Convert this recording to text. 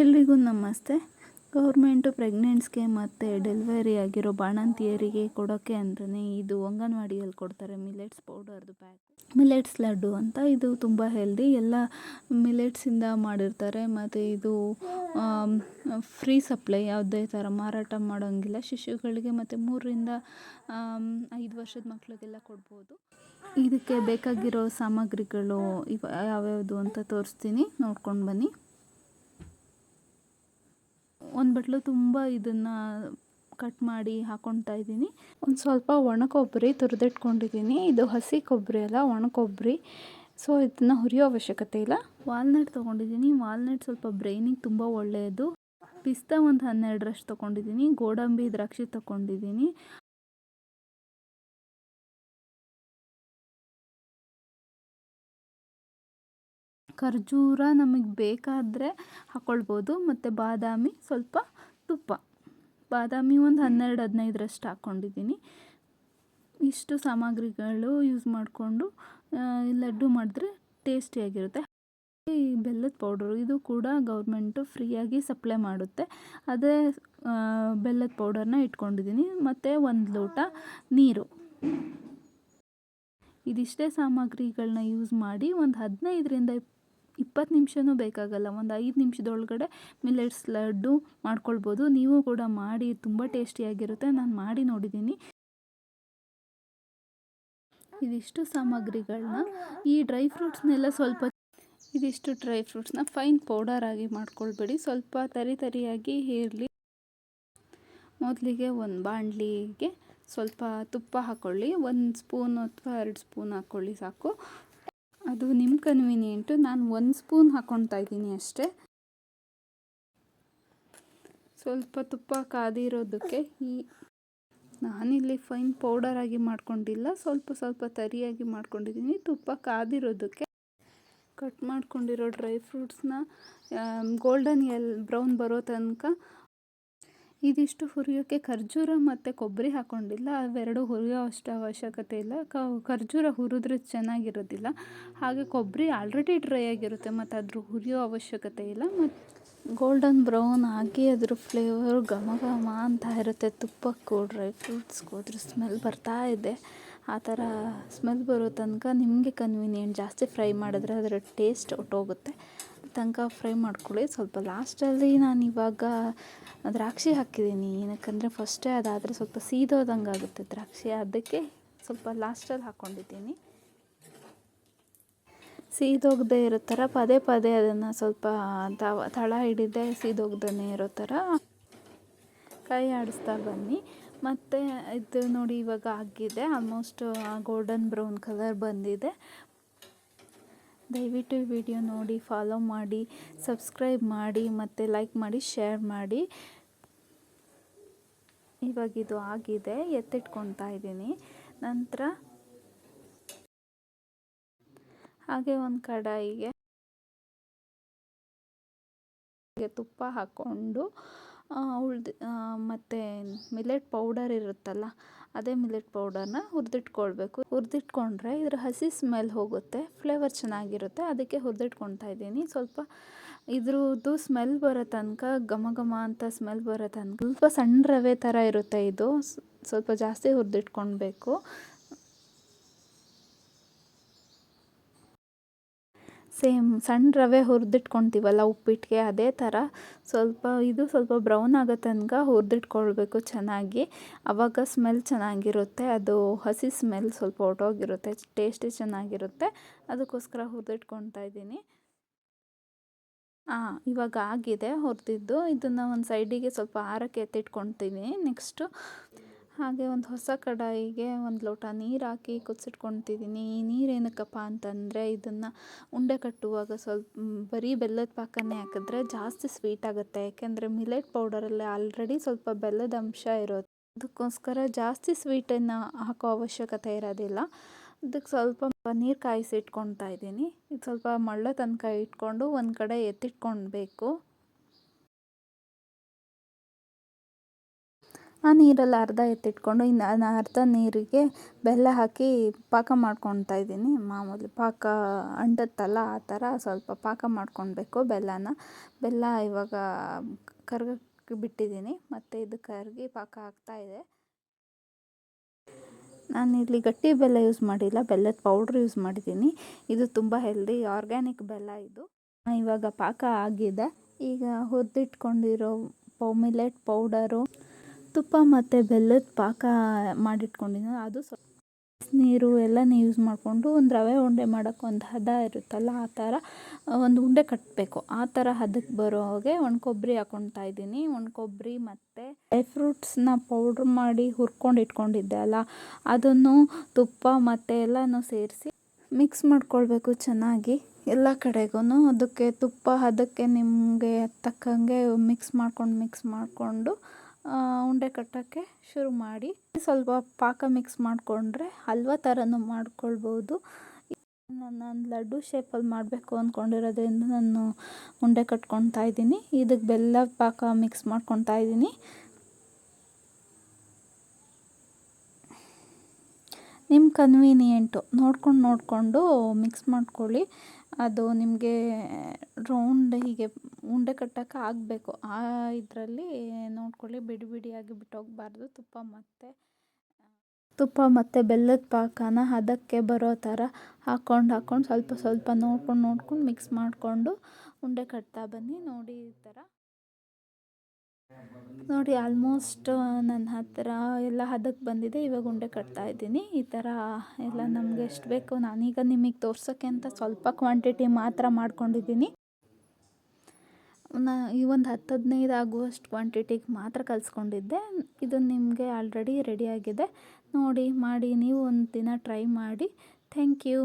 ಎಲ್ರಿಗೂ ನಮಸ್ತೆ. ಗೌರ್ಮೆಂಟು ಪ್ರೆಗ್ನೆಂಟ್ಸ್ಗೆ ಮತ್ತು ಡೆಲಿವರಿ ಆಗಿರೋ ಬಾಣಂತಿಯರಿಗೆ ಕೊಡೋಕ್ಕೆ ಅಂತಲೇ ಇದು ಅಂಗನವಾಡಿಯಲ್ಲಿ ಕೊಡ್ತಾರೆ ಮಿಲೆಟ್ಸ್ ಪೌಡರ್ದು ಪ್ಯಾಕ್. ಮಿಲೆಟ್ಸ್ ಲಡ್ಡು ಅಂತ ಇದು ತುಂಬ ಹೆಲ್ದಿ. ಎಲ್ಲ ಮಿಲೆಟ್ಸಿಂದ ಮಾಡಿರ್ತಾರೆ. ಮತ್ತು ಇದು ಫ್ರೀ ಸಪ್ಲೈ ಯಾವುದೇ ಥರ ಮಾರಾಟ ಮಾಡೋಂಗಿಲ್ಲ. ಶಿಶುಗಳಿಗೆ ಮತ್ತು ಮೂರರಿಂದ ಐದು ವರ್ಷದ ಮಕ್ಕಳಿಗೆಲ್ಲ ಕೊಡ್ಬೋದು. ಇದಕ್ಕೆ ಬೇಕಾಗಿರೋ ಸಾಮಗ್ರಿಗಳು ಇವ, ಯಾವ್ಯಾವುದು ಅಂತ ತೋರಿಸ್ತೀನಿ. ನೋಡ್ಕೊಂಡು ಬನ್ನಿ. ಒಂದು ಬಟ್ಲು ತುಂಬ ಇದನ್ನು ಕಟ್ ಮಾಡಿ ಹಾಕೊತಾ ಇದ್ದೀನಿ. ಒಂದು ಸ್ವಲ್ಪ ಒಣ ಕೊಬ್ಬರಿ ತುರಿದಿಟ್ಕೊಂಡಿದ್ದೀನಿ. ಇದು ಹಸಿ ಕೊಬ್ಬರಿ ಅಲ್ಲ, ಒಣ ಕೊಬ್ಬರಿ. ಸೊ ಇದನ್ನು ಹುರಿಯೋ ಅವಶ್ಯಕತೆ ಇಲ್ಲ. ವಾಲ್ನಟ್ ತೊಗೊಂಡಿದ್ದೀನಿ. ವಾಲ್ನಟ್ ಸ್ವಲ್ಪ ಬ್ರೈನಿಗೆ ತುಂಬ ಒಳ್ಳೆಯದು. ಪಿಸ್ತಾ ಒಂದು ಹನ್ನೆರಡರಷ್ಟು ತೊಗೊಂಡಿದ್ದೀನಿ. ಗೋಡಂಬಿ, ದ್ರಾಕ್ಷಿ ತೊಗೊಂಡಿದ್ದೀನಿ. ಖರ್ಜೂರ ನಮಗೆ ಬೇಕಾದರೆ ಹಾಕ್ಕೊಳ್ಬೋದು ಮತ್ತು ಬಾದಾಮಿ ಸ್ವಲ್ಪ ತುಪ್ಪ. ಬಾದಾಮಿ ಒಂದು ಹನ್ನೆರಡು, ಹದಿನೈದರಷ್ಟು ಹಾಕ್ಕೊಂಡಿದ್ದೀನಿ ಇಷ್ಟು ಸಾಮಗ್ರಿಗಳು ಯೂಸ್ ಮಾಡಿಕೊಂಡು ಲಡ್ಡು ಮಾಡಿದ್ರೆ ಟೇಸ್ಟಿಯಾಗಿರುತ್ತೆ ಈ ಬೆಲ್ಲದ ಪೌಡ್ರು ಇದು ಕೂಡ ಗೌರ್ಮೆಂಟು ಫ್ರೀಯಾಗಿ ಸಪ್ಲೈ ಮಾಡುತ್ತೆ. ಅದೇ ಬೆಲ್ಲದ ಪೌಡರ್ನ ಇಟ್ಕೊಂಡಿದ್ದೀನಿ ಮತ್ತು ಒಂದು ಲೋಟ ನೀರು. ಇದಿಷ್ಟೇ ಸಾಮಗ್ರಿಗಳನ್ನ ಯೂಸ್ ಮಾಡಿ ಒಂದು ಹದಿನೈದರಿಂದ ಇಪ್ಪತ್ತು ನಿಮಿಷನೂ ಬೇಕಾಗಲ್ಲ, ಒಂದು ಐದು ನಿಮಿಷದೊಳಗಡೆ ಮಿಲ್ಲೆಟ್ಸ್ ಲಡ್ಡು ಮಾಡ್ಕೊಳ್ಬೋದು. ನೀವು ಕೂಡ ಮಾಡಿ, ತುಂಬ ಟೇಸ್ಟಿಯಾಗಿರುತ್ತೆ. ನಾನು ಮಾಡಿ ನೋಡಿದ್ದೀನಿ. ಇದಿಷ್ಟು ಸಾಮಗ್ರಿಗಳನ್ನ ಈ ಡ್ರೈ ಫ್ರೂಟ್ಸ್ನೆಲ್ಲ ಸ್ವಲ್ಪ ಇದಿಷ್ಟು ಡ್ರೈ ಫ್ರೂಟ್ಸ್ನ ಫೈನ್ ಪೌಡರ್ ಆಗಿ ಮಾಡ್ಕೊಳ್ಬೇಡಿ. ಸ್ವಲ್ಪ ತರಿ ತರಿಯಾಗಿ ಇರಲಿ ಮೊದಲಿಗೆ ಒಂದು ಬಾಣಲಿಗೆ ಸ್ವಲ್ಪ ತುಪ್ಪ ಹಾಕ್ಕೊಳ್ಳಿ ಒಂದು ಸ್ಪೂನ್ ಅಥವಾ ಎರಡು ಸ್ಪೂನ್ ಹಾಕ್ಕೊಳ್ಳಿ ಸಾಕು. ಅದು ನಿಮ್ಮ ಕನ್ವೀನಿಯೆಂಟು ನಾನು ಒಂದು ಸ್ಪೂನ್ ಹಾಕ್ಕೊಳ್ತಾ ಇದ್ದೀನಿ ಅಷ್ಟೇ. ಸ್ವಲ್ಪ ತುಪ್ಪ ಕಾದಿರೋದಕ್ಕೆ ಈ ನಾನಿಲ್ಲಿ ಫೈನ್ ಪೌಡರ್ ಆಗಿ ಮಾಡ್ಕೊಂಡಿಲ್ಲ. ಸ್ವಲ್ಪ ಸ್ವಲ್ಪ ತರಿಯಾಗಿ ಮಾಡ್ಕೊಂಡಿದ್ದೀನಿ. ತುಪ್ಪ ಕಾದಿರೋದಕ್ಕೆ ಕಟ್ ಮಾಡ್ಕೊಂಡಿರೋ ಡ್ರೈ ಫ್ರೂಟ್ಸ್ನ ಗೋಲ್ಡನ್ ಎಲ್ ಬ್ರೌನ್ ಬರೋ ತನಕ ಇದಿಷ್ಟು ಹುರಿಯೋಕ್ಕೆ ಖರ್ಜೂರ ಮತ್ತು ಕೊಬ್ಬರಿ ಹಾಕ್ಕೊಂಡಿಲ್ಲ ಅವೆರಡು ಹುರಿಯೋ ಅಷ್ಟು ಅವಶ್ಯಕತೆ ಇಲ್ಲ. ಖರ್ಜೂರ ಹುರಿದ್ರೆ ಚೆನ್ನಾಗಿರೋದಿಲ್ಲ. ಹಾಗೆ ಕೊಬ್ಬರಿ ಆಲ್ರೆಡಿ ಡ್ರೈ ಆಗಿರುತ್ತೆ. ಮತ್ತು ಅದ್ರ ಹುರಿಯೋ ಅವಶ್ಯಕತೆ ಇಲ್ಲ. ಮತ್ತು ಗೋಲ್ಡನ್ ಬ್ರೌನ್ ಆಗಿ ಅದ್ರ ಫ್ಲೇವರ್ ಘಮ ಘಮ ಅಂತ ಇರುತ್ತೆ. ತುಪ್ಪಕ್ಕೂ ಡ್ರೈ ಫ್ರೂಟ್ಸ್ಗೂ ಅದ್ರ ಸ್ಮೆಲ್ ಬರ್ತಾ ಇದೆ. ಆ ಥರ ಸ್ಮೆಲ್ ಬರೋ ತನಕ ನಿಮಗೆ ಕನ್ವೀನಿಯೆಂಟ್ ಜಾಸ್ತಿ ಫ್ರೈ ಮಾಡಿದ್ರೆ ಅದರ ಟೇಸ್ಟ್ ಹೊಟ್ಟೋಗುತ್ತೆ ತನಕ ಫ್ರೈ ಮಾಡ್ಕೊಳ್ಳಿ. ಸ್ವಲ್ಪ ಲಾಸ್ಟಲ್ಲಿ ನಾನು ಇವಾಗ ದ್ರಾಕ್ಷಿ ಹಾಕಿದ್ದೀನಿ. ಏನಕ್ಕಂದರೆ ಫಸ್ಟೇ ಅದಾದರೆ ಸ್ವಲ್ಪ ಸೀದೋದಂಗೆ ಆಗುತ್ತೆ ದ್ರಾಕ್ಷಿ. ಅದಕ್ಕೆ ಸ್ವಲ್ಪ ಲಾಸ್ಟಲ್ಲಿ ಹಾಕ್ಕೊಂಡಿದ್ದೀನಿ ಸೀದೋಗದೆ ಇರೋ ಥರ, ಪದೇ ಪದೇ ಅದನ್ನು ಸ್ವಲ್ಪ ತಳ ಹಿಡಿದೆ ಸೀದೋಗ್ದೇ ಇರೋ ಥರ ಕೈ ಆಡಿಸ್ತಾ ಬನ್ನಿ. ಮತ್ತು ಇದು ನೋಡಿ ಇವಾಗ ಆಗಿದೆ. ಆಲ್ಮೋಸ್ಟ್ ಗೋಲ್ಡನ್ ಬ್ರೌನ್ ಕಲರ್ ಬಂದಿದೆ. ದಯವಿಟ್ಟು ಈ ವಿಡಿಯೋ ನೋಡಿ ಫಾಲೋ ಮಾಡಿ ಸಬ್ಸ್ಕ್ರೈಬ್ ಮಾಡಿ, ಮತ್ತು ಲೈಕ್ ಮಾಡಿ ಶೇರ್ ಮಾಡಿ. ಇವಾಗ ಇದು ಆಗಿದೆ ಎತ್ತಿಟ್ಕೊತಾ ಇದ್ದೀನಿ. ನಂತರ ಹಾಗೆ ಒಂದು ಕಡಾಯಿಗೆ ತುಪ್ಪ ಹಾಕ್ಕೊಂಡು ಉಳ್ದು ಮತ್ತು ಮಿಲೆಟ್ ಪೌಡರ್ ಇರುತ್ತಲ್ಲ ಅದೇ ಮಿಲೆಟ್ ಪೌಡರ್ನ ಹುರಿದಿಟ್ಕೊಳ್ಬೇಕು. ಹುರಿದಿಟ್ಕೊಂಡ್ರೆ ಇದ್ರ ಹಸಿ ಸ್ಮೆಲ್ ಹೋಗುತ್ತೆ, ಫ್ಲೇವರ್ ಚೆನ್ನಾಗಿರುತ್ತೆ, ಅದಕ್ಕೆ ಹುರಿದಿಟ್ಕೊಳ್ತಾ ಇದ್ದೀನಿ. ಸ್ವಲ್ಪ ಇದ್ರದ್ದು ಸ್ಮೆಲ್ ಬರೋ ತನಕ, ಘಮ ಘಮ ಅಂತ ಸ್ಮೆಲ್ ಬರೋ ತನಕ, ಸ್ವಲ್ಪ ಸಣ್ಣ ರವೆ ಥರ ಇರುತ್ತೆ ಇದು. ಸ್ವಲ್ಪ ಜಾಸ್ತಿ ಹುರಿದಿಟ್ಕೊಳ್ಬೇಕು. ಸೇಮ್ ಸಣ್ಣ ರವೆ ಹುರಿದಿಟ್ಕೊತೀವಲ್ಲ ಉಪ್ಪಿಟ್ಟಿಗೆ ಅದೇ ಥರ ಸ್ವಲ್ಪ ಇದು ಸ್ವಲ್ಪ ಬ್ರೌನ್ ಆಗೋ ತನಕ ಹುರಿದಿಟ್ಕೊಳ್ಬೇಕು ಚೆನ್ನಾಗಿ. ಆವಾಗ ಸ್ಮೆಲ್ ಚೆನ್ನಾಗಿರುತ್ತೆ, ಅದು ಹಸಿ ಸ್ಮೆಲ್ ಸ್ವಲ್ಪ ಹೊಟ್ಟೋಗಿರುತ್ತೆ ಟೇಸ್ಟಿ ಚೆನ್ನಾಗಿರುತ್ತೆ. ಅದಕ್ಕೋಸ್ಕರ ಹುರಿದಿಟ್ಕೊತಾ ಇದ್ದೀನಿ. ಹಾಂ ಇವಾಗ ಆಗಿದೆ ಹುರಿದಿದ್ದು. ಇದನ್ನು ಒಂದು ಸೈಡಿಗೆ ಸ್ವಲ್ಪ ಆರಕ್ಕೆ ಎತ್ತಿಟ್ಕೊತೀನಿ ನೆಕ್ಸ್ಟು ಹಾಗೆ ಒಂದು ಹೊಸ ಕಡಾಯಿಗೆ ಒಂದು ಲೋಟ ನೀರು ಹಾಕಿ ಕುದಿಸಿಟ್ಕೊತಿದ್ದೀನಿ ಈ ನೀರು ಏನಕ್ಕಪ್ಪ ಅಂತಂದರೆ ಇದನ್ನು ಉಂಡೆ ಕಟ್ಟುವಾಗ ಸ್ವಲ್ಪ ಬರೀ ಬೆಲ್ಲದ ಪಾಕನೇ ಹಾಕಿದ್ರೆ ಜಾಸ್ತಿ ಸ್ವೀಟ್ ಆಗುತ್ತೆ. ಯಾಕೆಂದರೆ ಮಿಲೆಟ್ ಪೌಡರಲ್ಲಿ ಆಲ್ರೆಡಿ ಸ್ವಲ್ಪ ಬೆಲ್ಲದ ಅಂಶ ಇರೋದು. ಅದಕ್ಕೋಸ್ಕರ ಜಾಸ್ತಿ ಸ್ವೀಟನ್ನು ಹಾಕೋ ಅವಶ್ಯಕತೆ ಇರೋದಿಲ್ಲ. ಅದಕ್ಕೆ ಸ್ವಲ್ಪ ನೀರು ಕಾಯಿಸಿ ಇದ್ದೀನಿ ಇದು ಸ್ವಲ್ಪ ಮಳ್ಳ ತನಕ ಇಟ್ಕೊಂಡು ಒಂದು ಕಡೆ ಎತ್ತಿಟ್ಕೊಳ್ಬೇಕು ಆ ನೀರಲ್ಲಿ ಅರ್ಧ ಎತ್ತಿಟ್ಕೊಂಡು ಇನ್ನು ಅರ್ಧ ನೀರಿಗೆ ಬೆಲ್ಲ ಹಾಕಿ ಪಾಕ ಮಾಡ್ಕೊತಾ ಇದ್ದೀನಿ. ಮಾಮೂಲಿ ಪಾಕ ಅಂಟುತ್ತಲ್ಲ ಆ ಥರ ಸ್ವಲ್ಪ ಪಾಕ ಮಾಡ್ಕೊಳ್ಬೇಕು ಬೆಲ್ಲನ. ಬೆಲ್ಲ ಇವಾಗ ಕರ್ಗಕ್ಕೆ ಬಿಟ್ಟಿದ್ದೀನಿ. ಮತ್ತು ಇದು ಕರಗಿ ಪಾಕ ಆಗ್ತಾ ಇದೆ. ನಾನಿಲ್ಲಿ ಗಟ್ಟಿ ಬೆಲ್ಲ ಯೂಸ್ ಮಾಡಿಲ್ಲ. ಬೆಲ್ಲದ ಪೌಡ್ರ್ ಯೂಸ್ ಮಾಡಿದ್ದೀನಿ. ಇದು ತುಂಬ ಹೆಲ್ದಿ ಆರ್ಗ್ಯಾನಿಕ್ ಬೆಲ್ಲ ಇದು. ಇವಾಗ ಪಾಕ ಆಗಿದೆ. ಈಗ ಹುರಿದಿಟ್ಕೊಂಡಿರೋ ಪೌಮಿಲೆಟ್ ಪೌಡರು ತುಪ್ಪ ಮತ್ತು ಬೆಲ್ಲದ ಪಾಕ ಮಾಡಿಟ್ಕೊಂಡಿದ್ದೀನಿ ಅದು ಸ್ವಲ್ಪ ನೀರು ಎಲ್ಲನೂ ಯೂಸ್ ಮಾಡಿಕೊಂಡು ಒಂದು ರವೆ ಉಂಡೆ ಮಾಡೋಕ್ಕೆ ಒಂದು ಹದ ಇರುತ್ತಲ್ಲ, ಆ ಥರ ಒಂದು ಉಂಡೆ ಕಟ್ಟಬೇಕು ಆ ಥರ ಹದಕ್ಕೆ ಬರೋ ಹಾಗೆ ಒಣ ಕೊಬ್ಬರಿ ಹಾಕೊತಾ ಇದ್ದೀನಿ. ಒಣ ಕೊಬ್ಬರಿ ಮತ್ತು ಡ್ರೈ ಫ್ರೂಟ್ಸ್ನ ಪೌಡ್ರ್ ಮಾಡಿ ಹುರ್ಕೊಂಡು ಇಟ್ಕೊಂಡಿದ್ದೆ ಅಲ್ಲ, ಅದನ್ನು ತುಪ್ಪ ಮತ್ತು ಎಲ್ಲನೂ ಸೇರಿಸಿ ಮಿಕ್ಸ್ ಮಾಡ್ಕೊಳ್ಬೇಕು ಚೆನ್ನಾಗಿ. ಎಲ್ಲ ಕಡೆಗೂ ಅದಕ್ಕೆ ತುಪ್ಪ ಅದಕ್ಕೆ ನಿಮಗೆ ತಕ್ಕಂಗೆ ಮಿಕ್ಸ್ ಮಾಡ್ಕೊಂಡು ಮಿಕ್ಸ್ ಮಾಡಿಕೊಂಡು ಉಂಡೆ ಕಟ್ಟೋಕ್ಕೆ ಶುರು ಮಾಡಿ ಸ್ವಲ್ಪ ಪಾಕ ಮಿಕ್ಸ್ ಮಾಡಿಕೊಂಡ್ರೆ ಹಲ್ವ ಥರನೂ ಮಾಡ್ಕೊಳ್ಬೋದು. ನಾನು ಲಡ್ಡು ಶೇಪಲ್ಲಿ ಮಾಡಬೇಕು ಅಂದ್ಕೊಂಡಿರೋದ್ರಿಂದ ನಾನು ಉಂಡೆ ಕಟ್ಕೊತಾ ಇದ್ದೀನಿ. ಇದಕ್ಕೆ ಬೆಲ್ಲ ಪಾಕ ಮಿಕ್ಸ್ ಮಾಡ್ಕೊತಾ ಇದ್ದೀನಿ. ನಿಮ್ಮ ಕನ್ವೀನಿಯೆಂಟು ನೋಡ್ಕೊಂಡು ನೋಡಿಕೊಂಡು ಮಿಕ್ಸ್ ಮಾಡ್ಕೊಳ್ಳಿ. ಅದು ನಿಮಗೆ ರೌಂಡ್ ಹೀಗೆ ಉಂಡೆ ಕಟ್ಟೋಕೆ ಆಗಬೇಕು. ಆ ಇದರಲ್ಲಿ ನೋಡ್ಕೊಳ್ಳಿ, ಬಿಡಿ ಬಿಡಿಯಾಗಿ ಬಿಟ್ಟೋಗಬಾರ್ದು. ತುಪ್ಪ ಮತ್ತು ತುಪ್ಪ ಮತ್ತು ಬೆಲ್ಲದ ಪಾಕನ ಹದಕ್ಕೆ ಬರೋ ಥರ ಹಾಕ್ಕೊಂಡು ಹಾಕ್ಕೊಂಡು ಸ್ವಲ್ಪ ಸ್ವಲ್ಪ ನೋಡ್ಕೊಂಡು ನೋಡ್ಕೊಂಡು ಮಿಕ್ಸ್ ಮಾಡಿಕೊಂಡು ಉಂಡೆ ಕಟ್ತಾ ಬನ್ನಿ. ನೋಡಿ ಈ ಥರ ನೋಡಿ ಆಲ್ಮೋಸ್ಟ್ ನನ್ನ ಹತ್ತಿರ ಎಲ್ಲ ಹದಕ್ಕೆ ಬಂದಿದೆ. ಇವಾಗ ಉಂಡೆ ಕಟ್ತಾ ಇದ್ದೀನಿ. ಈ ಥರ ಎಲ್ಲ ನಮ್ಗೆ ಎಷ್ಟು ಬೇಕು ನಾನೀಗ ನಿಮಗೆ ತೋರ್ಸೋಕ್ಕೆ ಅಂತ ಸ್ವಲ್ಪ ಕ್ವಾಂಟಿಟಿ ಮಾತ್ರ ಮಾಡ್ಕೊಂಡಿದ್ದೀನಿ. ನಾ, ಈ ಒಂದು ಹತ್ತು ಹದಿನೈದು ಆಗುವಷ್ಟು ಕ್ವಾಂಟಿಟಿಗೆ ಮಾತ್ರ ಕಲಿಸ್ಕೊಂಡಿದ್ದೆ. ಇದು ನಿಮಗೆ ಆಲ್ರೆಡಿ ರೆಡಿಯಾಗಿದೆ ನೋಡಿ, ಮಾಡಿ, ನೀವು ಒಂದು ದಿನ ಟ್ರೈ ಮಾಡಿ. Thank you